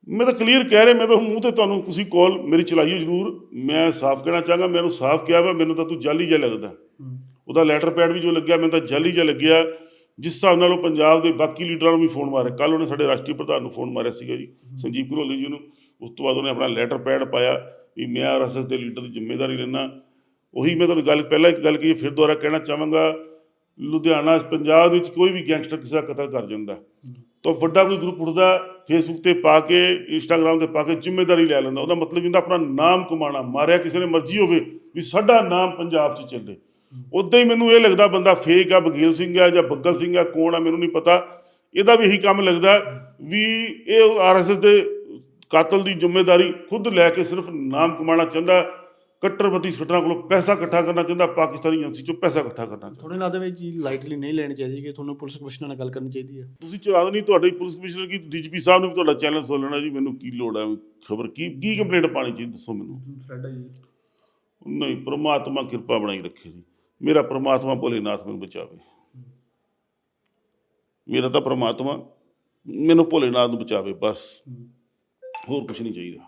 ਮੈਂ ਤਾਂ ਕਲੀਅਰ ਕਹਿ ਰਿਹਾ ਮੈਂ ਤਾਂ ਮੂੰਹ ਤੇ ਤੁਹਾਨੂੰ ਤੁਸੀਂ ਕਾਲ ਮੇਰੀ ਚਲਾਈਓ ਜ਼ਰੂਰ। ਮੈਂ ਸਾਫ਼ ਕਹਿਣਾ ਚਾਹਾਂਗਾ ਮੈਨੂੰ ਸਾਫ਼ ਕਿਹਾ ਵਾ ਮੈਨੂੰ ਤਾਂ ਤੂੰ ਜਾਲੀ ਜਿਹਾ ਲੱਗਦਾ। ਉਹਦਾ ਲੈਟਰ ਪੈਡ ਵੀ ਜੋ ਲੱਗਿਆ ਮੈਨੂੰ ਤਾਂ ਜਾਲੀ ਜਿਹਾ ਲੱਗਿਆ। ਜਿਸ ਹਿਸਾਬ ਨਾਲ ਉਹ ਪੰਜਾਬ ਦੇ ਬਾਕੀ ਲੀਡਰਾਂ ਨੂੰ ਵੀ ਫੋਨ ਮਾਰਿਆ। ਕੱਲ ਉਹਨੇ ਸਾਡੇ ਰਾਸ਼ਟਰੀ ਪ੍ਰਧਾਨ ਨੂੰ ਫੋਨ ਮਾਰਿਆ ਸੀਗਾ ਜੀ ਸੰਜੀਵ ਘਰੋਲੀ ਜੀ ਨੂੰ। ਉਸ ਤੋਂ ਬਾਅਦ ਉਹਨੇ ਆਪਣਾ ਲੈਟਰ ਪੈਡ ਪਾਇਆ ਵੀ ਮੈਂ ਆਰਐਸਐਸ ਦੇ ਲੀਡਰ ਦੀ ਜ਼ਿੰਮੇਵਾਰੀ ਲੈਣਾ ਉਹੀ ਮੈਂ ਤੁਹਾਨੂੰ ਗੱਲ ਪਹਿਲਾਂ ਇੱਕ ਗੱਲ ਕਹੀ ਫਿਰ ਦੁਬਾਰਾ ਕਹਿਣਾ ਚਾਹਾਂਗਾ ਲੁਧਿਆਣਾ ਪੰਜਾਬ ਵਿੱਚ ਕੋਈ ਵੀ ਗੈਂਗਸਟਰ ਕਿਸੇ ਦਾ ਕਤਲ ਕਰ ਜਾਂਦਾ। ਤਾਂ ਵੱਡਾ ਕੋਈ ਗਰੁੱਪ ਉੱਠਦਾ ਫੇਸਬੁੱਕ ਤੇ ਪਾ ਕੇ ਇੰਸਟਾਗ੍ਰam ਤੇ ਪਾ ਕੇ ਜ਼ਿੰਮੇਵਾਰੀ ਲੈ ਲੈਂਦਾ। ਉਹਦਾ ਮਤਲਬ ਹੁੰਦਾ, ਆਪਣਾ ਨਾਮ ਕਮਾਉਣਾ, ਮਾਰਿਆ ਕਿਸੇ ਨੇ ਮਰਜ਼ੀ ਹੋਵੇ ਵੀ ਸਾਡਾ ਨਾਮ ਪੰਜਾਬ 'ਚ ਚੱਲੇ। ਉਦਾਂ ਹੀ ਮੈਨੂੰ ਇਹ ਲੱਗਦਾ ਬੰਦਾ ਫੇਕ ਆ ਬਗੀਲ ਸਿੰਘ ਆ ਜਾਂ ਬੱਗਲ ਸਿੰਘ ਆ, ਕੌਣ ਆ, ਮੈਨੂੰ ਨਹੀਂ ਪਤਾ। ਇਹਦਾ ਵੀ ਇਹੀ ਕੰਮ ਲੱਗਦਾ ਵੀ ਇਹ ਆਰਐਸਐਸ ਦੇ ਕਾਤਲ ਦੀ ਜ਼ਿੰਮੇਵਾਰੀ ਖੁਦ ਲੈ ਕੇ ਸਿਰਫ ਨਾਮ ਕਮਾਉਣਾ ਚਾਹੁੰਦਾ। ਕੱਟੜਪਤੀ ਸਟਰਾਂ ਕੋਲੋਂ ਪੈਸਾ ਇਕੱਠਾ ਕਰਨਾ ਚਾਹੁੰਦਾ ਪਾਕਿਸਤਾਨੀ ਏਜੰਸੀ ਚੋਂ ਪੈਸਾ ਇਕੱਠਾ ਕਰਨਾ ਚਾਹੁੰਦਾ। ਥੋੜੇ ਨਾਲ ਦੇ ਵਿੱਚ ਜੀ ਲਾਈਟਲੀ ਨਹੀਂ ਲੈਣੀ ਚਾਹੀਦੀ ਕਿ ਤੁਹਾਨੂੰ ਪੁਲਿਸ ਕਮਿਸ਼ਨਰ ਨਾਲ ਗੱਲ ਕਰਨੀ ਚਾਹੀਦੀ ਹੈ। ਤੁਸੀਂ ਚਲਾ ਨਹੀਂ ਤੁਹਾਡੇ ਪੁਲਿਸ ਕਮਿਸ਼ਨਰ ਕੀ ਡੀਜੀਪੀ ਸਾਹਿਬ ਨੂੰ ਵੀ ਤੁਹਾਡਾ ਚੈਨਲ ਸੁਣ ਲੈਣਾ ਜੀ ਮੈਨੂੰ ਕੀ ਲੋੜ ਹੈ ਖਬਰ ਕੀ ਕੀ ਕੰਪਲੇਂਟ ਪਾਣੀ ਚਾਹੀਦੀ ਦੱਸੋ ਮੈਨੂੰ। ਸਾਡਾ ਜੀ। ਨਹੀਂ ਪ੍ਰਮਾਤਮਾ ਕਿਰਪਾ ਬਣਾਈ ਰੱਖੇ ਜੀ। ਮੇਰਾ ਪ੍ਰਮਾਤਮਾ ਭੋਲੇਨਾਥ ਮੈਨੂੰ ਬਚਾਵੇ। ਮੇਰਾ ਤਾਂ ਪ੍ਰਮਾਤਮਾ ਮੈਨੂੰ ਭੋਲੇਨਾਥ ਨੂੰ ਬਚਾਵੇ ਬਸ। ਹੋਰ ਕੁਝ ਨਹੀਂ ਚਾਹੀਦਾ।